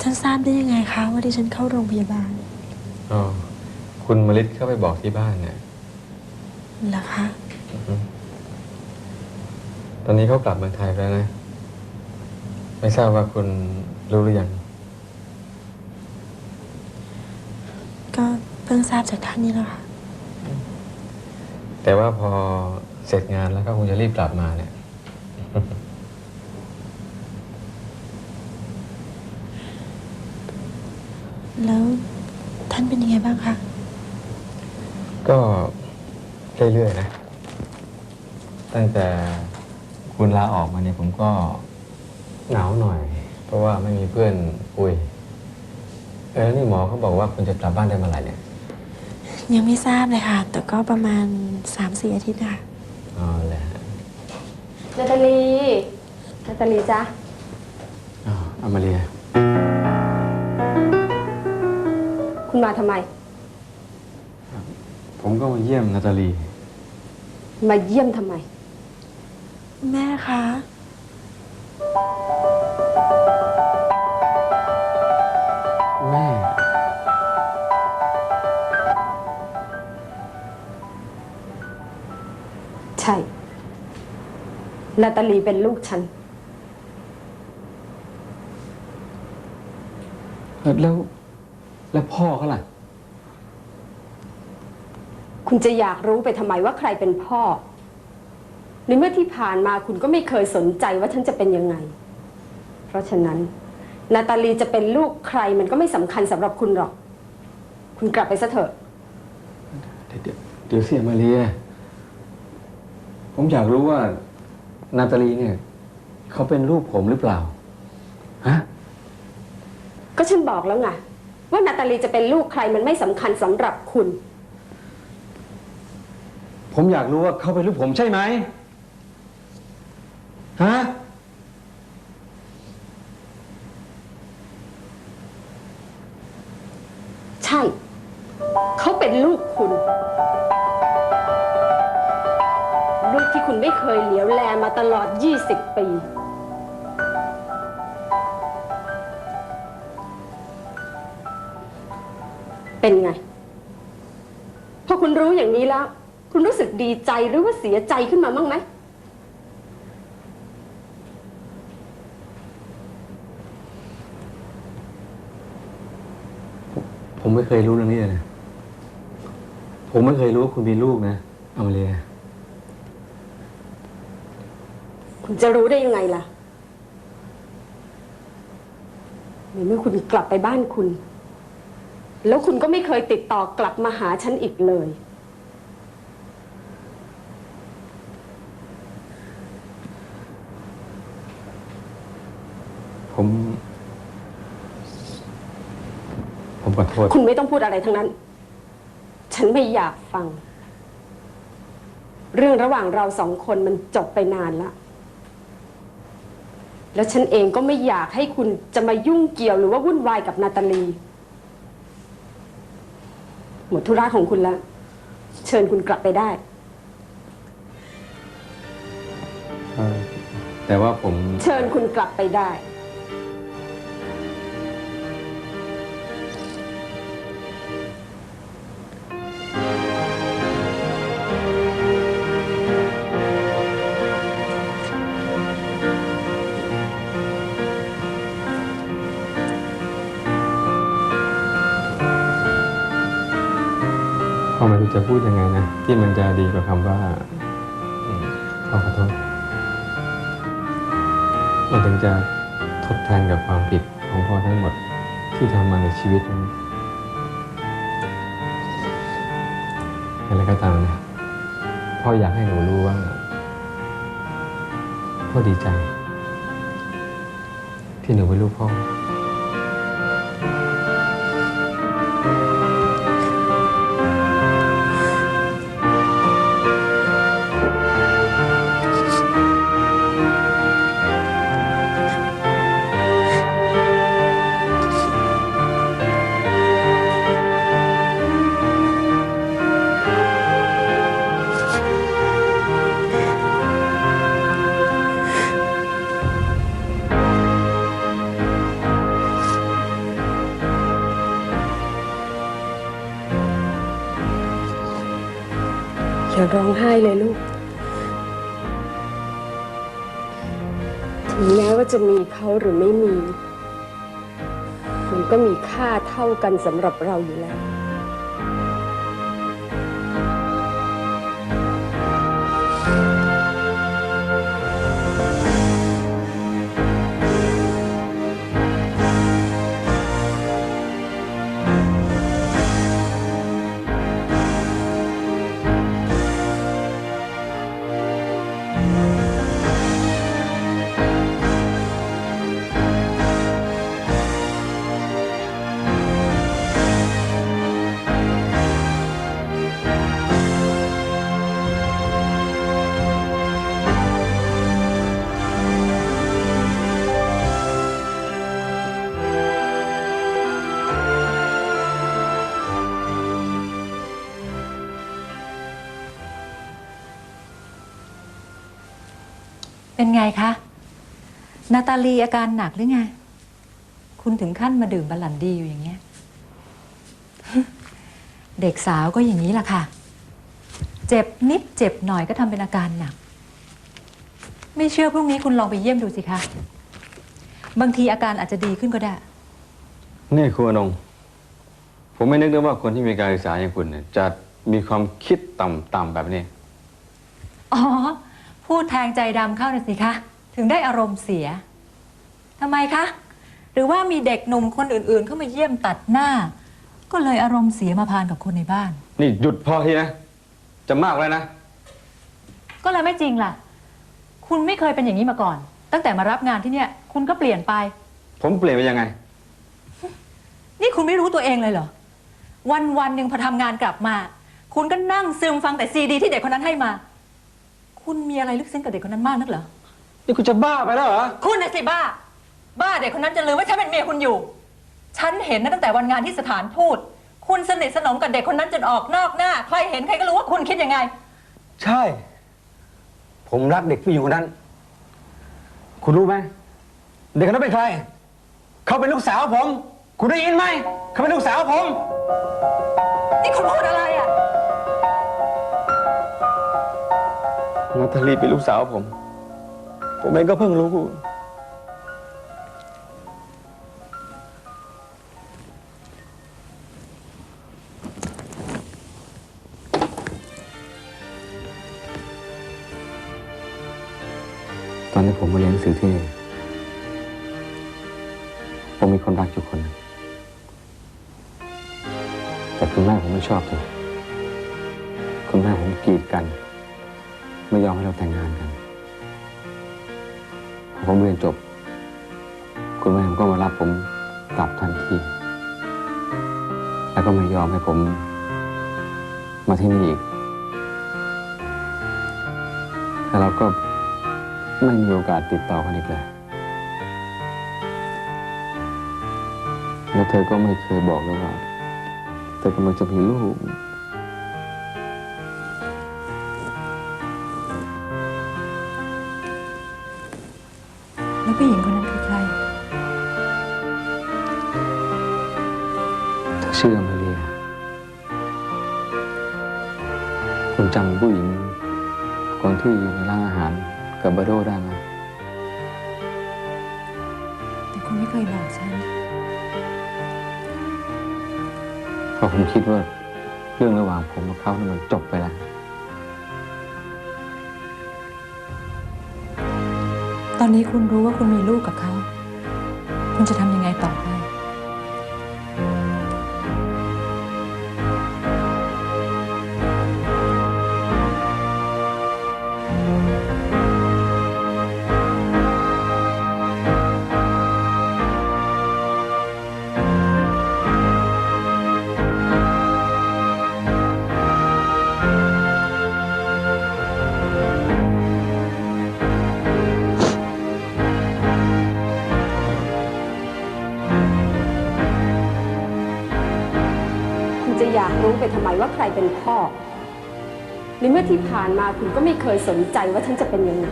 ท่านทราบได้ยังไงคะว่าดิฉันเข้าโรงพยาบาลอ๋อคุณมลิศเข้าไปบอกที่บ้านเนี่ยเหรอคะอือฮึตอนนี้เขากลับเมืองไทยแล้วนะ ไม่ทราบว่าคุณรู้หรือยัง ก็เพิ่งทราบจากท่านนี่แหละค่ะ แต่ว่าพอเสร็จงานแล้วก็คงจะรีบกลับมาเนี่ย แล้วท่านเป็นยังไงบ้างคะ ก็เรื่อยๆนะ ตั้งแต่คุณลาออกมาเนี่ยผมก็เหงาหน่อย เพราะว่าไม่มีเพื่อนคุย เออแล้วนี่หมอเขาบอกว่าคุณจะกลับบ้านได้เมื่อไหร่เนี่ยยังไม่ทราบเลยค่ะ แต่ก็ประมาณ3าสี่อาทิตย์ค่ะ อ๋อแหละนาตาลีนาตาลีจ๊ะอ๋ออามาเรีย คุณมาทำไม ผมก็มาเยี่ยมนาตาลี มาเยี่ยมทำไม แม่คะ แม่ ใช่ นาตาลีเป็นลูกฉัน แล้ว แล้วพ่อเขาล่ะ คุณจะอยากรู้ไปทำไมว่าใครเป็นพ่อ ในเมื่อที่ผ่านมาคุณก็ไม่เคยสนใจว่าฉันจะเป็นยังไง เพราะฉะนั้น นาตาลีจะเป็นลูกใครมันก็ไม่สำคัญสำหรับคุณหรอก คุณกลับไปซะเถอะ เดี๋ยวเดี๋ยวเสียมาเรีย ผมอยากรู้ว่า นาตาลีเนี่ย เขาเป็นลูกผมหรือเปล่า ฮะ ก็ฉันบอกแล้วไง ว่านาตาลีจะเป็นลูกใครมันไม่สำคัญสำหรับคุณ ผมอยากรู้ว่าเขาเป็นลูกผมใช่ไหมฮะใช่ เขาเป็นลูกคุณ ลูกที่คุณไม่เคยเหลียวแลมาตลอด 20 ปี เป็นไง พอคุณรู้อย่างนี้แล้ว คุณรู้สึกดีใจหรือว่าเสียใจขึ้นมาบ้างไหม ผมไม่เคยรู้เรื่องนี้เลยนะผมไม่เคยรู้ว่าคุณมีลูกนะอามาเรียคุณจะรู้ได้ยังไงล่ะในเมื่อคุณกลับไปบ้านคุณ แล้วคุณก็ไม่เคยติดต่อกลับมาหาฉันอีกเลย ผม ผมขอโทษ คุณไม่ต้องพูดอะไรทั้งนั้น ฉันไม่อยากฟัง เรื่องระหว่างเราสองคนมันจบไปนานแล้วแล้วฉันเองก็ไม่อยากให้คุณจะมายุ่งเกี่ยวหรือว่าวุ่นวายกับนาตาลี หมดธุระของคุณแล้ว เชิญคุณกลับไปได้ เออแต่ว่าผม เชิญคุณกลับไปได้ ไม่รู้จะพูดยังไงนะ ที่มันจะดีกว่าคำว่าขอขอโทษ มันถึงจะทดแทนกับความผิดของพ่อทั้งหมดที่ทำมาในชีวิตนั้อะไรก็ตามนะพ่ออยากให้หนูรู้ว่าพ่อดีใจ ที่หนูเป็นลูกพ่อ อย่าร้องไห้เลยลูก ถึงแม้ว่าจะมีเขาหรือไม่มี มันก็มีค่าเท่ากันสำหรับเราอยู่แล้ว เป็นไงคะ นาตาลีอาการหนักหรือไง คุณถึงขั้นมาดื่มบาลันดีอยู่อย่างเงี้ย เด็กสาวก็อย่างนี้แหละค่ะ เจ็บนิดเจ็บหน่อยก็ทำเป็นอาการหนัก ไม่เชื่อพรุ่งนี้คุณลองไปเยี่ยมดูสิคะ บางทีอาการอาจจะดีขึ้นก็ได้ นี่ครูอนงผมไม่นึกเลยว่าคนที่มีการศึกษาอย่างคุณเนี่ยจะมีความคิดต่ำๆแบบนี้ อ๋อ พูดแทงใจดำเข้าหน่อยสิคะ ถึงได้อารมณ์เสียทำไมคะ หรือว่ามีเด็กหนุ่มคนอื่นๆ เข้ามาเยี่ยมตัดหน้า ก็เลยอารมณ์เสียมาพานกับคนในบ้าน นี่หยุดพอทีนะ จะมากแล้วนะ ก็เลยไม่จริงล่ะ คุณไม่เคยเป็นอย่างนี้มาก่อน ตั้งแต่มารับงานที่เนี่ย คุณก็เปลี่ยนไป ผมเปลี่ยนไปยังไง นี่คุณไม่รู้ตัวเองเลยเหรอ วันวันๆหนึ่งพอทำงานกลับมา คุณก็นั่งซึมฟังแต่ซีดีที่เด็กคนนั้นให้มา คุณมีอะไรลึกซึ้งกับเด็กคนนั้นมากนักเหรอ นี่คุณจะบ้าไปแล้วเหรอ คุณน่ะสิบ้า บ้าเด็กคนนั้นจะลืมว่าฉันเป็นเมียคุณอยู่ ฉันเห็นนะตั้งแต่วันงานที่สถานทูต คุณสนิทสนมกับเด็กคนนั้นจนออกนอกหน้า ใครเห็นใครก็รู้ว่าคุณคิดยังไง ใช่ ผมรักเด็กผู้หญิงคนนั้น คุณรู้ไหม เด็กคนนั้นเป็นใคร เขาเป็นลูกสาวผม คุณได้ยินไหม เขาเป็นลูกสาวผม นี่คุณพูดอะไร ตาลีเป็นลูกสาวผม ผมเองก็เพิ่งรู้ ตอนที่ผมมาเรียนหนังสือที่นี่ผมมีคนรักอยู่คนหนึงแต่คุณแม่ผมไม่ชอบเลยคุณแม่ผมกีดกัน ไม่ยอมให้เราแต่งงานกันพอผมเรียนจบ คุณแม่ผมก็มารับผมกลับทันที แล้วก็ไม่ยอมให้ผม มาที่นี่อีก แต่เราก็ไม่มีโอกาสติดต่อกันอีกเลยแล้วเธอก็ไม่เคยบอกเลยว่า เธอกำลังจะมีลูก แล้วผู้หญิงคนนั้นคือใครเธอชื่ออเมเลียคุณจำผู้หญิง คนที่อยู่ในร้านอาหารกับบาโดได้ไหมแต่คุณไม่เคยบอกฉันเพราะผมคิดว่าเรื่องระหว่างผมกับเขานี่มันจบไปแล้ว อนนี้คุณรู้ว่าคุณมีลูกกับเขา คุณจะทำยังไงต่อไป ไปทำไมว่าใครเป็นพ่อในเมื่อที่ผ่านมาคุณก็ไม่เคยสนใจว่าฉันจะเป็นยังไง